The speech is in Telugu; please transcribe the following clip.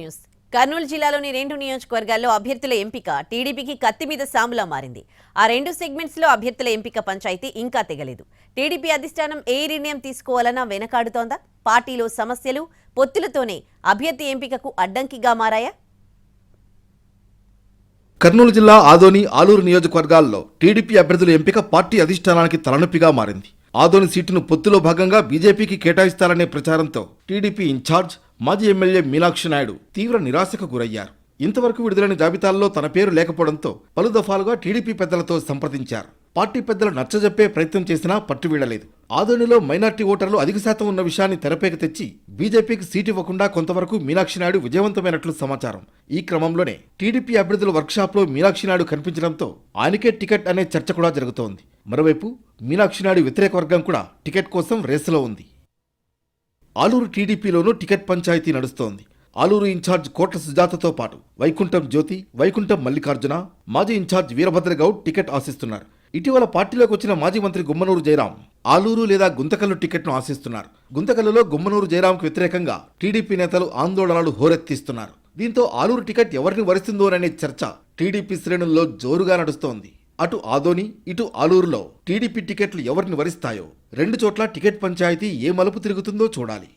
న్యూస్. కర్నూలు జిల్లాలోని రెండు నియోజకవర్గాల్లో అభ్యర్థుల ఎంపిక టీడీపీకి కత్తి మీద సాములా మారింది. ఆ రెండు సెగ్మెంట్స్లో అభ్యర్థుల ఎంపిక పంచాయతీ ఇంకా తెగలేదు. టీడీపీ అధిష్టానం ఏ నిర్ణయం తీసుకోవాలన్నా వెనకాడుతోందా? పార్టీలో సమస్యలు పొత్తులతోనే అభ్యర్థి ఎంపికకు అడ్డంకిగా మారాయా? కర్నూలు జిల్లా ఆదోని ఆలూరు నియోజకవర్గాల్లో టీడీపీ అభ్యర్థుల ఎంపిక పార్టీ అధిష్టానానికి తలనొప్పిగా మారింది. ఆదోని సీటును పొత్తులో భాగంగా బీజేపీకి కేటాయిస్తారనే ప్రచారంతో టీడీపీ ఇన్ఛార్జ్ మాజీ ఎమ్మెల్యే మీనాక్షి నాయుడు తీవ్ర నిరాశకు గురయ్యారు. ఇంతవరకు విడుదలైన జాబితాల్లో తన పేరు లేకపోవడంతో పలు దఫాలుగా టీడీపీ పెద్దలతో సంప్రదించారు. పార్టీ పెద్దలు నచ్చజెప్పే ప్రయత్నం చేసినా పట్టువీడలేదు ఆదోనిలో మైనార్టీ ఓటర్లు అధిక శాతం ఉన్న విషయాన్ని తెరపేకి తెచ్చి బీజేపీకి సీటు ఇవ్వకుండా కొంతవరకు మీనాక్షి నాయుడు విజయవంతమైనట్లు సమాచారం. ఈ క్రమంలోనే టీడీపీ అభ్యర్థుల వర్క్షాప్లో మీనాక్షి నాయుడు కనిపించడంతో ఆయనకే టికెట్ అనే చర్చ కూడా జరుగుతోంది. మరోవైపు మీనాక్షి నాయుడు వ్యతిరేక వర్గం కూడా టికెట్ కోసం రేసులో ఉంది. ఆలూరు టీడీపీలోనూ టికెట్ పంచాయతీ నడుస్తోంది. ఆలూరు ఇన్ఛార్జ్ కోట్ల సుజాతతో పాటు వైకుంఠం జ్యోతి వైకుంఠం మల్లికార్జున మాజీ ఇన్ఛార్జ్ వీరభద్ర గౌడ్ టికెట్ ఆశిస్తున్నారు. ఇటీవల పార్టీలోకి వచ్చిన మాజీ మంత్రి గుమ్మనూరు జయరాం ఆలూరు లేదా గుంతకల్లు టికెట్ను ఆశిస్తున్నారు. గుంతకల్లులో గుమ్మనూరు జయరాంకు వ్యతిరేకంగా టీడీపీ నేతలు ఆందోళనలు హోరెత్తిస్తున్నారు. దీంతో ఆలూరు టికెట్ ఎవరిని వరిస్తుందోననే చర్చ టీడీపీ శ్రేణుల్లో జోరుగా నడుస్తోంది. అటు ఆదోని ఇటు ఆలూరులో టీడీపీ టికెట్లు ఎవరిని వరిస్తాయో? రెండు చోట్ల టికెట్ పంచాయతీ ఏ మలుపు తిరుగుతుందో చూడాలి.